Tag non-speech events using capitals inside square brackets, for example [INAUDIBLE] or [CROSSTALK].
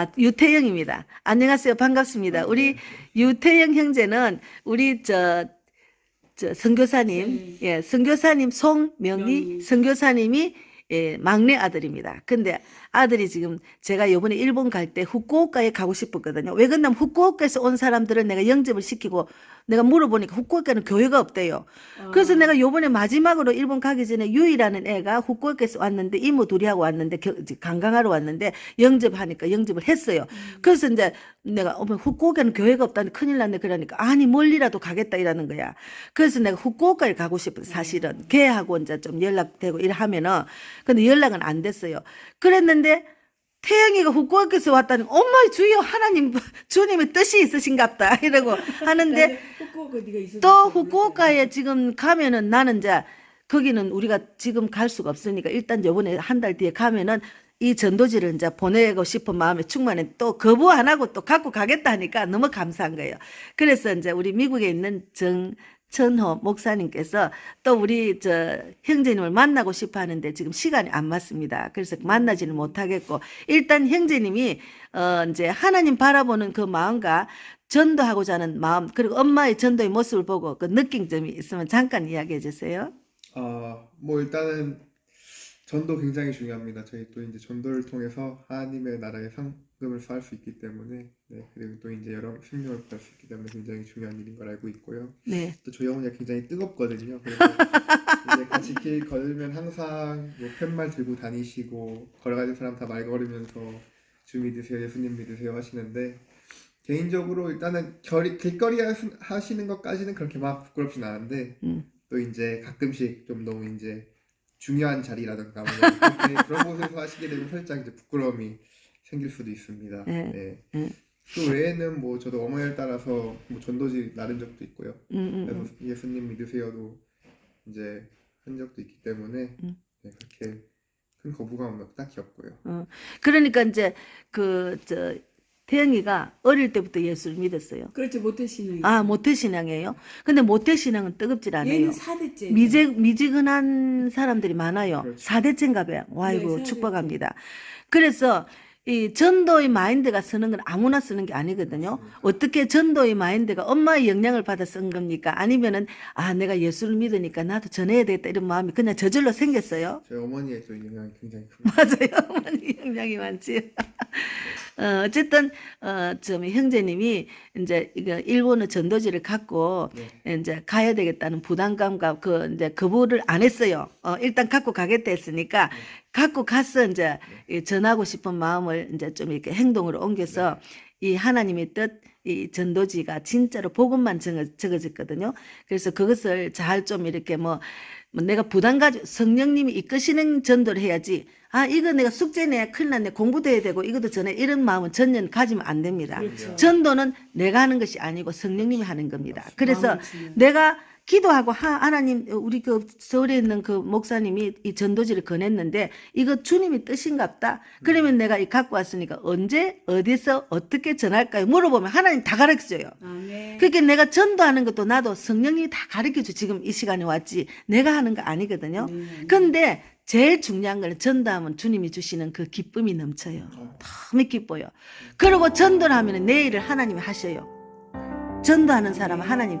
아, 유태영입니다. 안녕하세요. 반갑습니다. 우리 유태영 형제는 우리 저, 저 선교사님, 예, 선교사님 송명희 선교사님이 예, 막내 아들입니다. 근데 아들이 지금 제가 이번에 일본 갈 때 후쿠오카에 가고 싶었거든요. 왜 그러냐면 후쿠오카에서 온 사람들을 내가 영접을 시키고 내가 물어보니까 후쿠오카는 교회가 없대요. 그래서 내가 요번에 마지막으로 일본 가기 전에 유이라는 애가 후쿠오카에서 왔는데 이모 둘이 하고 왔는데 겨- 관광하러 왔는데 영접하니까 영접을 했어요. 그래서 이제 내가 어머 후쿠오카는 교회가 없다니 큰일 났네 그러니까 아니 멀리라도 가겠다 이라는 거야. 그래서 내가 후쿠오카에 가고 싶어 사실은 걔하고 이제 좀 연락되고 이러하면은 근데 연락은 안 됐어요. 그랬는데 태영이가 후쿠오카에서 왔다니 엄마 주여 하나님 [LAUGHS] 주님의 뜻이 있으신갑다 [LAUGHS] 이러고 하는데 또때 후쿠오카에 지금 가면은 나는 이제 거기는 우리가 지금 갈 수가 없으니까 일단 요번에 한 달 뒤에 가면은 이 전도지를 이제 보내고 싶은 마음에 충만해 또 거부 안 하고 또 갖고 가겠다 하니까 너무 감사한 거예요. 그래서 이제 우리 미국에 있는 정 천호 목사님께서 또 우리 저 형제님을 만나고 싶어 하는데 지금 시간이 안 맞습니다. 그래서 만나지는 못하겠고 일단 형제님이 어 이제 하나님 바라보는 그 마음과 전도하고자 하는 마음 그리고 엄마의 전도의 모습을 보고 그 느낀 점이 있으면 잠깐 이야기해 주세요. 아, 뭐 일단은 전도 굉장히 중요합니다. 저희 또 이제 전도를 통해서 하나님의 나라의 상급을 쌓을 수 있기 때문에 네, 그리고 또 이제 여러 생명을 구할 수 있기 때문에 굉장히 중요한 일인 걸 알고 있고요. 네. 또 어머니가 굉장히 뜨겁거든요. 그래서 이제 같이 길 걸으면 항상 뭐 팻말 들고 다니시고 걸어가는 사람 다 말 걸으면서 주 믿으세요, 예수님 믿으세요 하시는데 개인적으로 일단은 결이, 길거리 하시- 하시는 것까지는 그렇게 막 부끄럽진 않은데 음. 또 이제 가끔씩 좀 너무 이제 중요한 자리라든가 뭐 [LAUGHS] 그런 곳에서 하시게 되면 살짝 이제 부끄러움이 생길 수도 있습니다. 네. 네. 네. 그 외에는 뭐 저도 어머니를 따라서 뭐 전도지 나른 적도 있고요. 음, 음, 그래서 음. 예수님 믿으세요도 이제 한 적도 있기 때문에 음. 네, 그렇게 큰 거부감은 딱히 없고요. 그러니까 이제 그 저 태영이가 어릴 때부터 예수를 믿었어요. 그렇지 모태신앙 아 모태 신앙이에요. 근데 모태 신앙은 뜨겁질 않아요. 얘는 4대째 미제 미지근한 사람들이 많아요. 그렇죠. 사대째인가 봐요. 와이고 네. 축복합니다. 그래서 이 전도의 마인드가 쓰는 건 아무나 쓰는 게 아니거든요. 어떻게 전도의 마인드가 엄마의 영향을 받아 쓴 겁니까? 아니면은 아 내가 예수를 믿으니까 나도 전해야 되겠다 이런 마음이 그냥 저절로 생겼어요. 저희 어머니의 또 영향이 굉장히 큽니다. [LAUGHS] 맞아요. 어머니 영향이 많지. [LAUGHS] 어, 어쨌든, 어, 좀 형제님이 이제 이거 일본의 전도지를 갖고 네. 이제 가야 되겠다는 부담감과 그 이제 거부를 안 했어요. 어, 일단 갖고 가겠다 했으니까 갖고 가서 이제 이 전하고 싶은 마음을 이제 좀 이렇게 행동으로 옮겨서 이 하나님의 뜻, 이 전도지가 진짜로 복음만 적어, 적어 졌거든요. 그래서 그것을 잘 좀 이렇게 뭐, 뭐 내가 부담 가지고 성령님이 이끄시는 전도를 해야지. 아, 이거 내가 숙제네, 큰일 났네, 공부도 해야 되고, 이것도 전에 이런 마음은 전혀 가지면 안 됩니다. 그렇죠. 전도는 내가 하는 것이 아니고 성령님이 하는 겁니다. 그래서. 내가 기도하고 하, 하나님 우리 그 서울에 있는 그 목사님이 이 전도지를 권했는데 이거 주님이 뜻인갑다. 그러면 내가 이 갖고 왔으니까 언제 어디서 어떻게 전할까요? 물어보면 하나님 다 가르쳐 줘요. 아멘 그러니까 내가 전도하는 것도 나도 성령님이 다 가르쳐 줘. 지금 이 시간에 왔지. 내가 하는 거 아니거든요. 네. 근데 제일 중요한 거는 전도하면 주님이 주시는 그 기쁨이 넘쳐요. 너무 기뻐요. 그리고 전도를 하면 내 일을 하나님이 하셔요. 전도하는 사람은 하나님